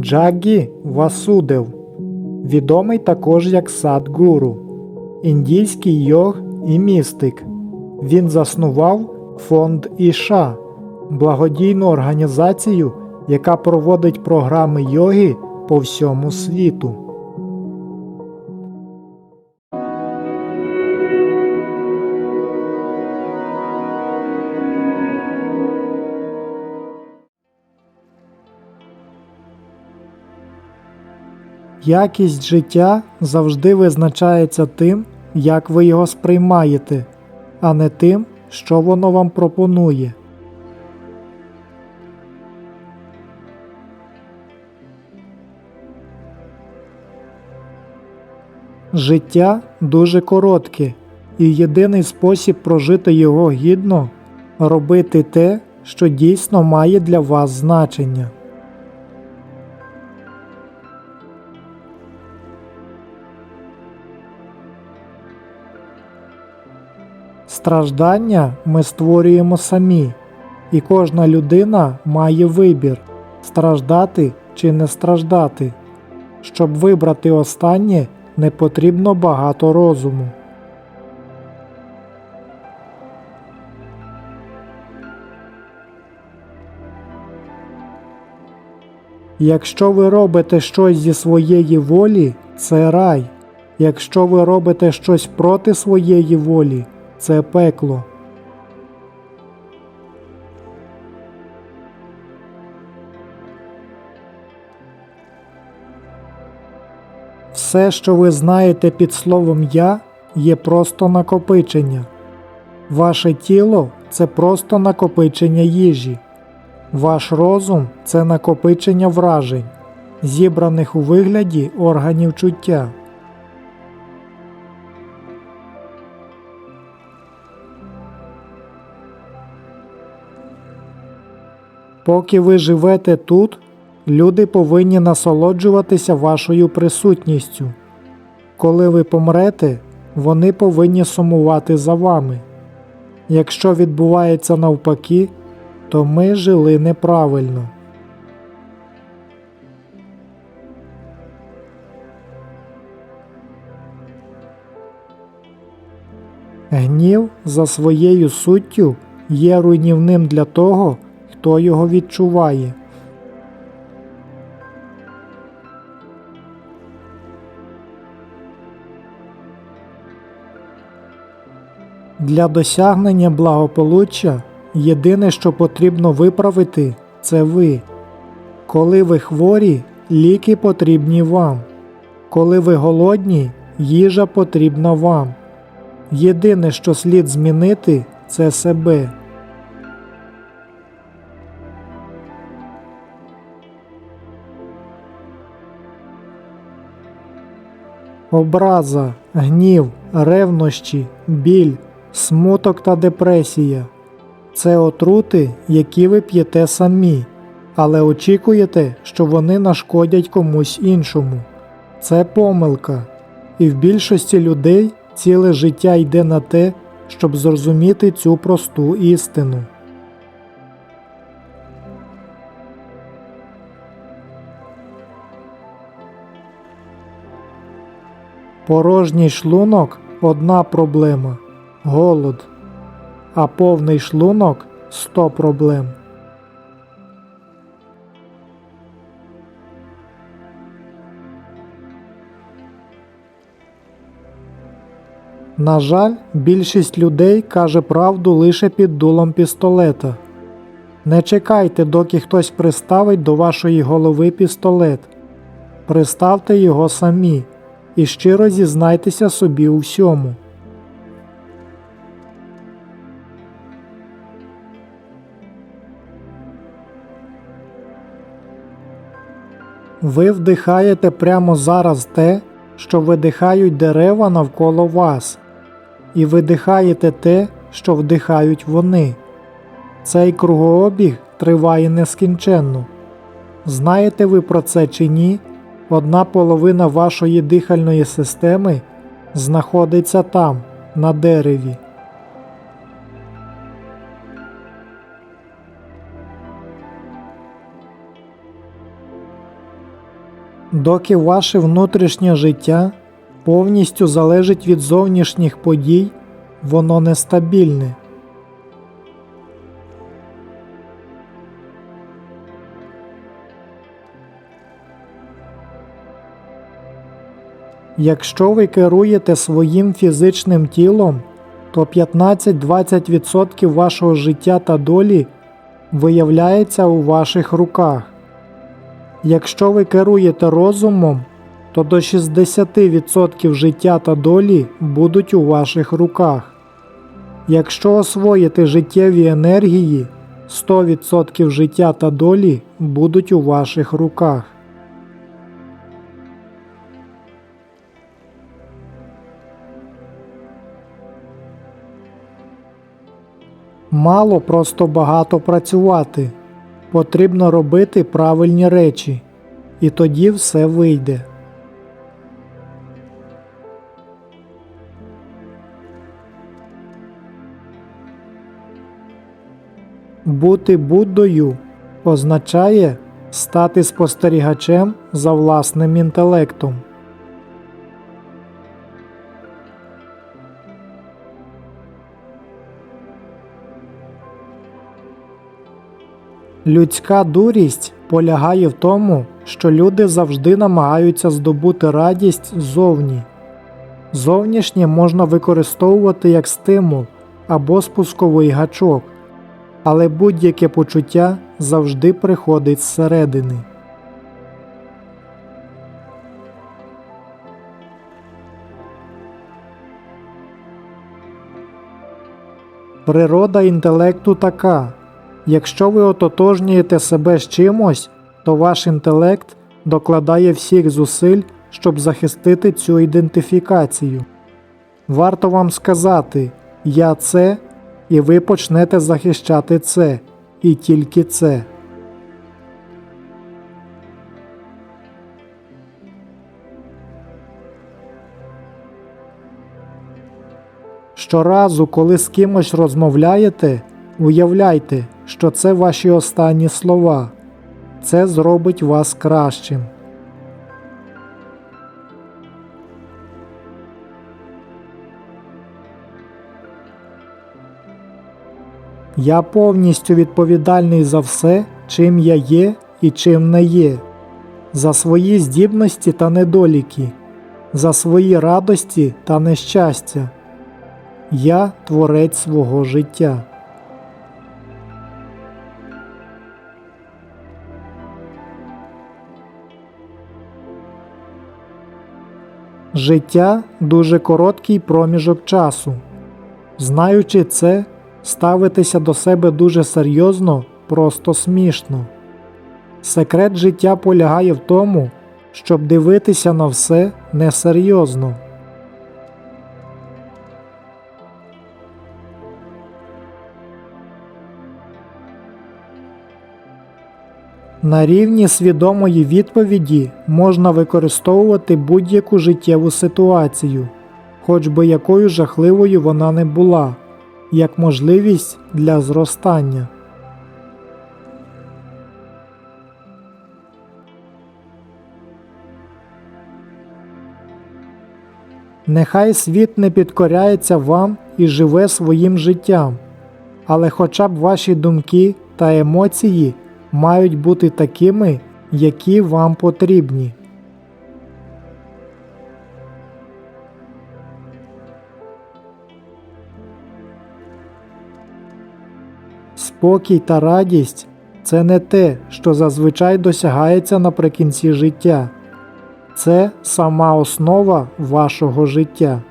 Джаггі Васудев, відомий також як Садгуру, індійський йог і містик. Він заснував фонд Іша, благодійну організацію, яка проводить програми йоги по всьому світу. Якість життя завжди визначається тим, як ви його сприймаєте, а не тим, що воно вам пропонує. Життя дуже коротке, і єдиний спосіб прожити його гідно робити те, що дійсно має для вас значення. Страждання ми створюємо самі, і кожна людина має вибір страждати чи не страждати. Щоб вибрати останнє, не потрібно багато розуму. Якщо ви робите щось зі своєї волі, це рай. Якщо ви робите щось проти своєї волі, це пекло. Все, що ви знаєте під словом я, є просто накопичення. Ваше тіло це просто накопичення їжі. Ваш розум це накопичення вражень, зібраних у вигляді органів чуття. Поки ви живете тут, люди повинні насолоджуватися вашою присутністю. Коли ви помрете, вони повинні сумувати за вами. Якщо відбувається навпаки, то ми жили неправильно. Гнів за своєю суттю є руйнівним для того, хто його відчуває. Для досягнення благополуччя єдине, що потрібно виправити, це ви. Коли ви хворі, ліки потрібні вам. Коли ви голодні, їжа потрібна вам. Єдине, що слід змінити, це себе. Образа, гнів, ревнощі, біль, смуток та депресія це отрути, які ви п'єте самі, але очікуєте, що вони нашкодять комусь іншому. Це помилка, і в більшості людей ціле життя йде на те, щоб зрозуміти цю просту істину. Порожній шлунок одна проблема голод, а повний шлунок 100 проблем. На жаль, більшість людей каже правду лише під дулом пістолета. Не чекайте, доки хтось приставить до вашої голови пістолет. Приставте його самі і щиро зізнайтеся собі у всьому. Ви вдихаєте прямо зараз те, що видихають дерева навколо вас, і видихаєте те, що вдихають вони. Цей кругообіг триває нескінченно. Знаєте ви про це чи ні? Одна половина вашої дихальної системи знаходиться там, на дереві. Доки ваше внутрішнє життя повністю залежить від зовнішніх подій, воно нестабільне. Якщо ви керуєте своїм фізичним тілом, то 15-20% вашого життя та долі виявляється у ваших руках. Якщо ви керуєте розумом, то до 60% життя та долі будуть у ваших руках. Якщо освоїти життєві енергії, 100% життя та долі будуть у ваших руках. Мало просто багато працювати. Потрібно робити правильні речі, і тоді все вийде. Бути Буддою означає стати спостерігачем за власним інтелектом. Людська дурість полягає в тому, що люди завжди намагаються здобути радість ззовні. Зовнішнє можна використовувати як стимул або спусковий гачок, але будь-яке почуття завжди приходить зсередини. Природа інтелекту така. Якщо ви ототожнюєте себе з чимось, то ваш інтелект докладає всіх зусиль, щоб захистити цю ідентифікацію. Варто вам сказати Я це, і ви почнете захищати це, і тільки це. Щоразу, коли з кимось розмовляєте, уявляйте, що це ваші останні слова. Це зробить вас кращим. Я повністю відповідальний за все, чим я є і чим не є, за свої здібності та недоліки, за свої радості та нещастя. Я творець свого життя. Життя дуже короткий проміжок часу. Знаючи це, ставитися до себе дуже серйозно, просто смішно. Секрет життя полягає в тому, щоб дивитися на все несерйозно. На рівні свідомої відповіді можна використовувати будь-яку життєву ситуацію, хоч би якою жахливою вона не була, як можливість для зростання. Нехай світ не підкоряється вам і живе своїм життям, але хоча б ваші думки та емоції мають бути такими, які вам потрібні. Спокій та радість це не те, що зазвичай досягається наприкінці життя, це сама основа вашого життя.